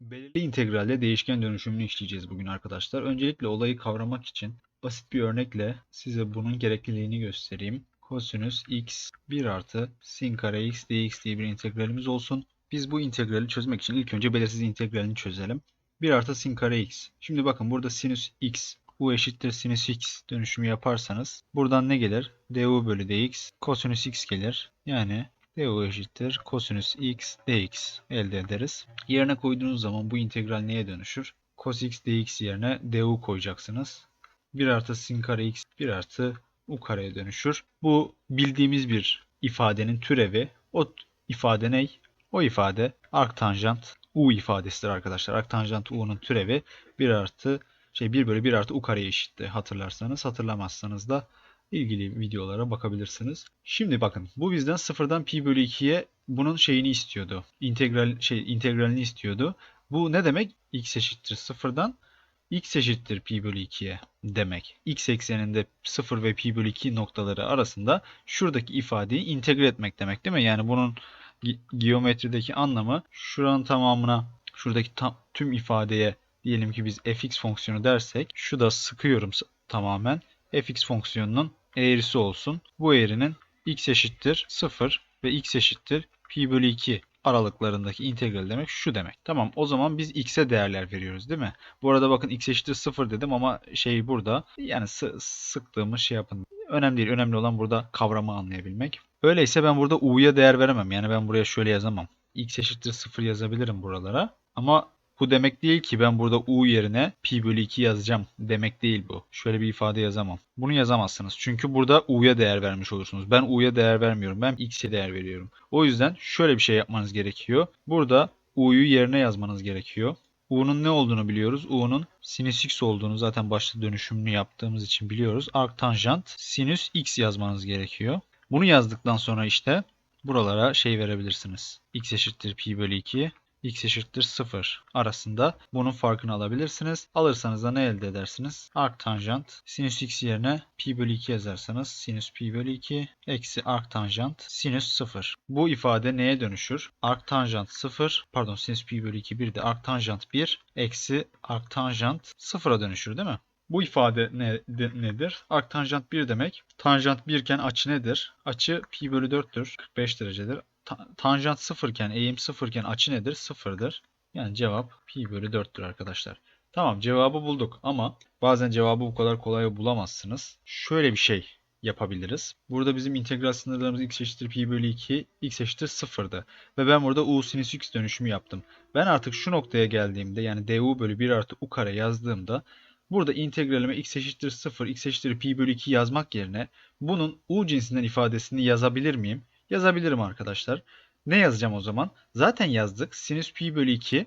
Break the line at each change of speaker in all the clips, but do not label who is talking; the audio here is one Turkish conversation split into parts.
Belirli integralde değişken dönüşümünü işleyeceğiz bugün arkadaşlar. Öncelikle olayı kavramak için basit bir örnekle size bunun gerekliliğini göstereyim. Kosinüs x 1 artı sin kare x dx diye bir integralimiz olsun. Biz bu integrali çözmek için ilk önce belirsiz integralini çözelim. 1 artı sin kare x. Şimdi bakın burada sinüs x u eşittir sinüs x dönüşümü yaparsanız buradan ne gelir? du bölü dx kosinüs x gelir. Yani du eşittir kosinüs x dx elde ederiz. Yerine koyduğunuz zaman bu integral neye dönüşür? Cos x dx yerine du koyacaksınız. 1 artı sin kare x 1 artı u kareye dönüşür. Bu bildiğimiz bir ifadenin türevi. O ifade ne? O ifade arktanjant u ifadesidir arkadaşlar. Arktanjant u'nun türevi 1 artı şey 1 bölü 1 artı u kareye eşitti hatırlarsanız. Hatırlamazsanız da ilgili videolara bakabilirsiniz. Şimdi bakın bu bizden sıfırdan pi bölü 2'ye bunun şeyini istiyordu. İntegral şey integralini istiyordu. Bu ne demek? x eşittir sıfırdan x eşittir pi bölü 2'ye demek. x ekseninde 0 ve pi bölü 2 noktaları arasında şuradaki ifadeyi integre etmek demek değil mi? Yani bunun ge- geometrideki anlamı şuranın tamamına şuradaki tam, tüm ifadeye diyelim ki biz fx fonksiyonu dersek şu da sıkıyorum tamamen fx fonksiyonunun eğrisi olsun. Bu eğrinin x eşittir 0 ve x eşittir pi bölü 2 aralıklarındaki integral demek şu demek. Tamam o zaman biz x'e değerler veriyoruz değil mi? Bu arada bakın x eşittir 0 dedim ama şey burada yani sı- sıktığımız şey yapın. Önemli değil. Önemli olan burada kavramı anlayabilmek. Öyleyse ben burada u'ya değer veremem. Yani ben buraya şöyle yazamam. x eşittir 0 yazabilirim buralara. Ama bu demek değil ki ben burada u yerine pi bölü 2 yazacağım demek değil bu. Şöyle bir ifade yazamam. Bunu yazamazsınız. Çünkü burada u'ya değer vermiş olursunuz. Ben u'ya değer vermiyorum. Ben x'e değer veriyorum. O yüzden şöyle bir şey yapmanız gerekiyor. Burada u'yu yerine yazmanız gerekiyor. U'nun ne olduğunu biliyoruz. U'nun sinüs x olduğunu zaten başta dönüşümünü yaptığımız için biliyoruz. Arktanjant sinüs x yazmanız gerekiyor. Bunu yazdıktan sonra işte buralara şey verebilirsiniz. x eşittir pi bölü 2 x eşittir 0 arasında bunun farkını alabilirsiniz. Alırsanız da ne elde edersiniz? Arktanjant sinüs x yerine pi bölü 2 yazarsanız sinüs pi bölü 2 eksi arktanjant sinüs 0. Bu ifade neye dönüşür? Arktanjant 0 pardon sinüs pi bölü 2 bir de arktanjant 1 eksi arktanjant 0'a dönüşür değil mi? Bu ifade ne, de- nedir? Arktanjant 1 demek. Tanjant 1 iken açı nedir? Açı pi bölü 4'tür. 45 derecedir. Ta- tanjant 0 iken, eğim 0 iken açı nedir? 0'dır. Yani cevap pi bölü 4'tür arkadaşlar. Tamam cevabı bulduk ama bazen cevabı bu kadar kolay bulamazsınız. Şöyle bir şey yapabiliriz. Burada bizim integral sınırlarımız x eşittir pi bölü 2, x eşittir 0'dı. Ve ben burada u sinüs x dönüşümü yaptım. Ben artık şu noktaya geldiğimde yani du bölü 1 artı u kare yazdığımda Burada integralime x eşittir 0, x eşittir pi bölü 2 yazmak yerine bunun u cinsinden ifadesini yazabilir miyim? Yazabilirim arkadaşlar. Ne yazacağım o zaman? Zaten yazdık. Sinüs pi bölü 2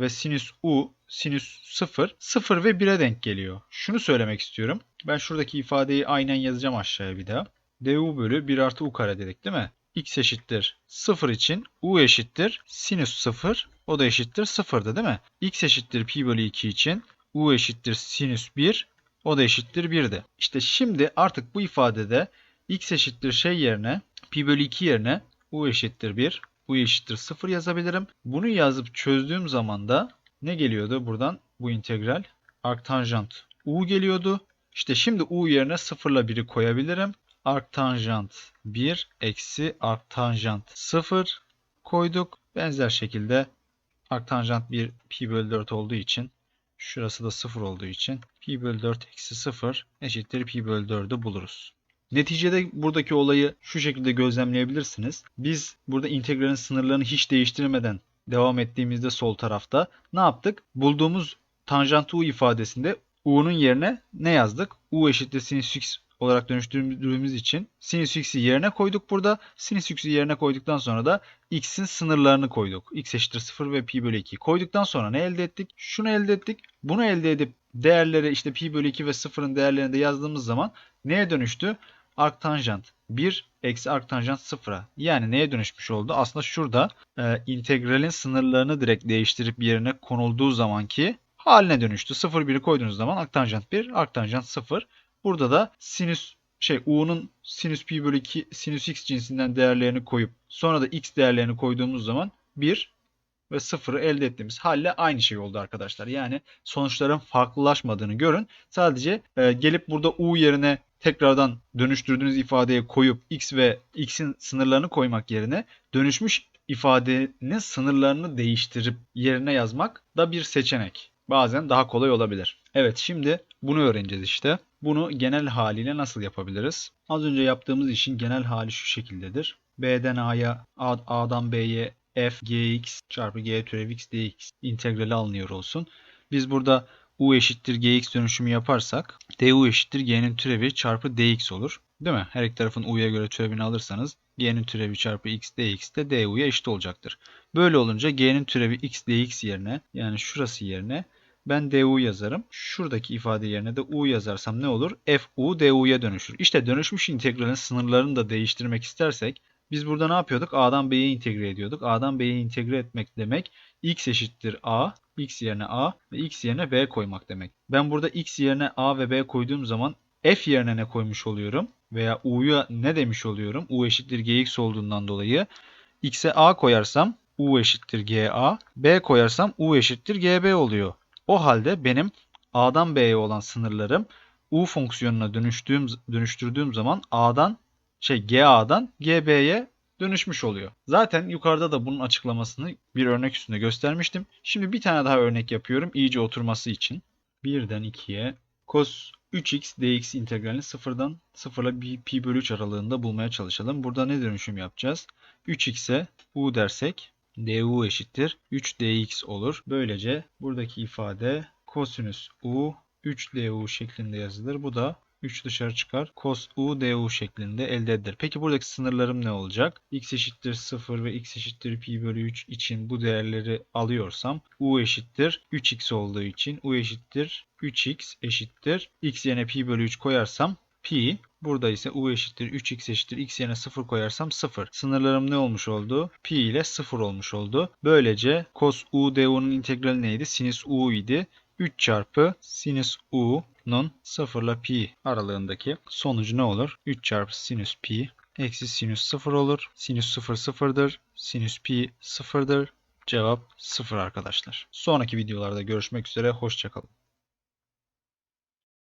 ve sinüs u, sinüs 0, 0 ve 1'e denk geliyor. Şunu söylemek istiyorum. Ben şuradaki ifadeyi aynen yazacağım aşağıya bir daha. du bölü 1 artı u kare dedik değil mi? x eşittir 0 için u eşittir sinüs 0, o da eşittir 0'dı değil mi? x eşittir pi bölü 2 için u eşittir sinüs 1 o da eşittir 1'di. İşte şimdi artık bu ifadede x eşittir şey yerine pi bölü 2 yerine u eşittir 1 u eşittir 0 yazabilirim. Bunu yazıp çözdüğüm zaman da ne geliyordu buradan bu integral? Arktanjant u geliyordu. İşte şimdi u yerine 0 ile 1'i koyabilirim. Arktanjant 1 eksi arktanjant 0 koyduk. Benzer şekilde arktanjant 1 pi bölü 4 olduğu için Şurası da 0 olduğu için pi bölü 4 eksi 0 eşittir pi bölü 4'ü buluruz. Neticede buradaki olayı şu şekilde gözlemleyebilirsiniz. Biz burada integralin sınırlarını hiç değiştirmeden devam ettiğimizde sol tarafta ne yaptık? Bulduğumuz tanjant u ifadesinde u'nun yerine ne yazdık? u eşittir sinüs x olarak dönüştürdüğümüz için sinüs x'i yerine koyduk burada. Sinüs x'i yerine koyduktan sonra da x'in sınırlarını koyduk. x eşittir 0 ve pi bölü 2 koyduktan sonra ne elde ettik? Şunu elde ettik. Bunu elde edip değerleri işte pi bölü 2 ve 0'ın değerlerini de yazdığımız zaman neye dönüştü? Arktanjant 1 eksi arktanjant 0'a. Yani neye dönüşmüş oldu? Aslında şurada e, integralin sınırlarını direkt değiştirip yerine konulduğu zamanki haline dönüştü. 0 1'i koyduğunuz zaman arktanjant 1, arktanjant 0. Burada da sinüs şey u'nun sinüs pi bölü 2 sinüs x cinsinden değerlerini koyup sonra da x değerlerini koyduğumuz zaman 1
ve 0'ı elde ettiğimiz halle aynı şey oldu arkadaşlar. Yani sonuçların farklılaşmadığını görün. Sadece e, gelip burada u yerine tekrardan dönüştürdüğünüz ifadeye koyup x ve x'in sınırlarını koymak yerine dönüşmüş ifadenin sınırlarını değiştirip yerine yazmak da bir seçenek. Bazen daha kolay olabilir. Evet şimdi bunu öğreneceğiz işte. Bunu genel haliyle nasıl yapabiliriz? Az önce yaptığımız işin genel hali şu şekildedir. B'den A'ya, A'dan B'ye f gx çarpı g türev x dx integrali alınıyor olsun. Biz burada u eşittir gx dönüşümü yaparsak du eşittir g'nin türevi çarpı dx olur. Değil mi? Her iki tarafın u'ya göre türevini alırsanız g'nin türevi çarpı x dx de du'ya eşit olacaktır. Böyle olunca g'nin türevi x dx yerine yani şurası yerine ben du yazarım. Şuradaki ifade yerine de u yazarsam ne olur? fu du'ya dönüşür. İşte dönüşmüş integralin sınırlarını da değiştirmek istersek biz burada ne yapıyorduk? A'dan B'ye integre ediyorduk. A'dan B'ye integre etmek demek x eşittir A, x yerine A ve x yerine B koymak demek. Ben burada x yerine A ve B koyduğum zaman f yerine ne koymuş oluyorum? Veya u'ya ne demiş oluyorum? u eşittir gx olduğundan dolayı x'e A koyarsam u eşittir ga, B koyarsam u eşittir gb oluyor. O halde benim A'dan B'ye olan sınırlarım u fonksiyonuna dönüştüğüm, dönüştürdüğüm zaman A'dan şey GA'dan GB'ye dönüşmüş oluyor. Zaten yukarıda da bunun açıklamasını bir örnek üstünde göstermiştim. Şimdi bir tane daha örnek yapıyorum iyice oturması için. 1'den 2'ye cos 3x dx integralini sıfırdan 0 ile pi bölü 3 aralığında bulmaya çalışalım. Burada ne dönüşüm yapacağız? 3x'e u dersek du eşittir 3 dx olur. Böylece buradaki ifade kosinüs u 3 du şeklinde yazılır. Bu da 3 dışarı çıkar. Cos u du şeklinde elde edilir. Peki buradaki sınırlarım ne olacak? x eşittir 0 ve x eşittir pi bölü 3 için bu değerleri alıyorsam u eşittir 3x olduğu için u eşittir 3x eşittir x yerine pi bölü 3 koyarsam pi Burada ise u eşittir 3x eşittir x yerine 0 koyarsam 0. Sınırlarım ne olmuş oldu? Pi ile 0 olmuş oldu. Böylece cos u du'nun integrali neydi? Sinüs u idi. 3 çarpı sinüs u'nun 0 ile pi aralığındaki sonucu ne olur? 3 çarpı sinüs pi eksi sinüs 0 olur. Sinüs 0 sıfırdır. Sinüs pi sıfırdır. Cevap 0 arkadaşlar. Sonraki videolarda görüşmek üzere. Hoşçakalın.